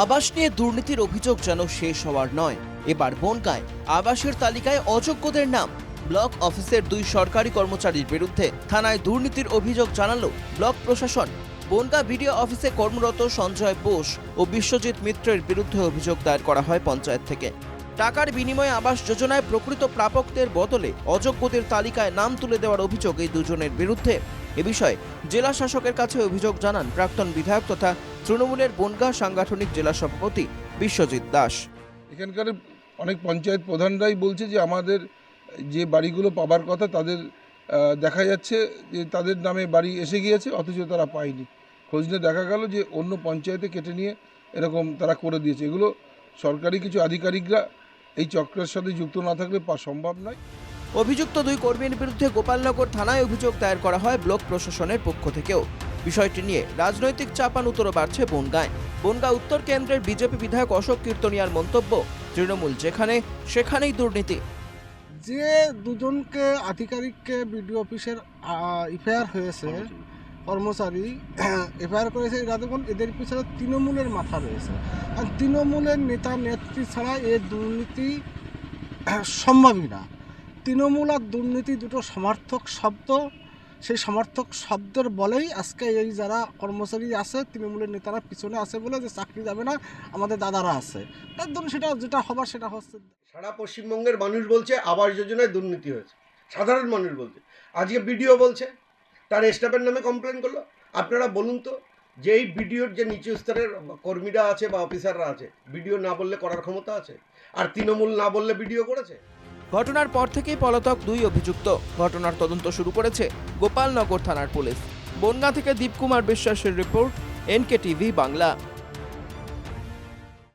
আবাস নিয়ে দুর্নীতির অভিযোগ যেন শেষ হওয়ার নয়। এবার বনগাঁয় আবাসের তালিকায় অযোগ্যদের নাম। ব্লক অফিসের দুই সরকারি কর্মচারীর বিরুদ্ধে থানায় দুর্নীতির অভিযোগ জানালো ব্লক প্রশাসন। বনগা বিডিও অফিসে কর্মরত সঞ্জয় বোস ও বিশ্বজিৎ মিত্রের বিরুদ্ধে অভিযোগ দায়ের করা হয় পঞ্চায়েত থেকে। টাকার বিনিময়ে আবাস যোজনায় প্রকৃত প্রাপকদের বদলে অযোগ্যদের তালিকায় নাম তুলে দেওয়ার অভিযোগ এই দুজনের বিরুদ্ধে। এ বিষয়ে জেলা শাসকের কাছে অভিযোগ জানান প্রাক্তন বিধায়ক তথা তৃণমূলের বনগা সাংগঠনিক জেলা সভাপতি বিশ্বজিৎ দাস। এখানকার অনেক পঞ্চায়েত প্রধানরাই বলছে যে আমাদের যে বাড়িগুলো পাবার কথা তাদের দেখা যাচ্ছে যে তাদের নামে বাড়ি এসে গিয়েছে, অথচ তারা পায়নি। খোঁজ নিয়ে দেখা গেল যে অন্য পঞ্চায়েতে কেটে নিয়ে এরকম তারা করে দিয়েছে। এগুলো সরকারি কিছু আধিকারিকরা এই চক্রের সাথে যুক্ত না থাকলে সম্ভব নয়। অভিযুক্ত দুই কর্মীর বিরুদ্ধে গোপালনগর থানায় অভিযোগ দায়ের করা হয় ব্লক প্রশাসনের পক্ষ থেকেও। বিষয়টি নিয়ে রাজনৈতিক চাপানুতরও বাড়ছে বনগাঁয়। বনগাঁ উত্তর কেন্দ্রের বিজেপি বিধায়ক অশোক কীর্তনিয়ার মন্তব্য, তৃণমূল যেখানে সেখানেই দুর্নীতি। যে দুজনকে আধিকারিককে বিডিও অফিসের এফআইআর হয়েছে, কর্মচারী, এফআইআর করেছে এরা দেখুন এদের পিছনে তৃণমূলের মাথা রয়েছে। আর তৃণমূলের নেতা, নেত্রী ছাড়া এ দুর্নীতি সম্ভবই না। তৃণমূল আর দুর্নীতি দুটো সমার্থক শব্দ, সেই সমার্থক শব্দের বলেই আজকে এই যারা কর্মচারী আছে, তৃণমূলের নেতারা পিছনে আছে বলে যে চাকরি যাবে না, আমাদের দাদারা আছে। তার জন্য সেটা যেটা হবার সেটা হচ্ছে। সারা পশ্চিমবঙ্গের মানুষ বলছে, আবাস যোজনায় দুর্নীতি হয়েছে। সাধারণ মানুষ বলছে। আজকে বিডিও বলছে, তার স্টাফের নামে কমপ্লেন করল। আপনারা বলুন তো, যে এই বিডিওর যে নিচু স্তরের কর্মীরা আছে বা অফিসাররা আছে, বিডিও না বললে করার ক্ষমতা আছে? আর তৃণমূল না বললে বিডিও করেছে? ঘটনার পর থেকেই পলাতক দুই অভিযুক্ত। ঘটনার তদন্ত শুরু করেছে গোপালনগর থানার পুলিশ। বনগাঁ থেকে দীপকুমার বিশ্বাসের রিপোর্ট এনকে টিভি বাংলা।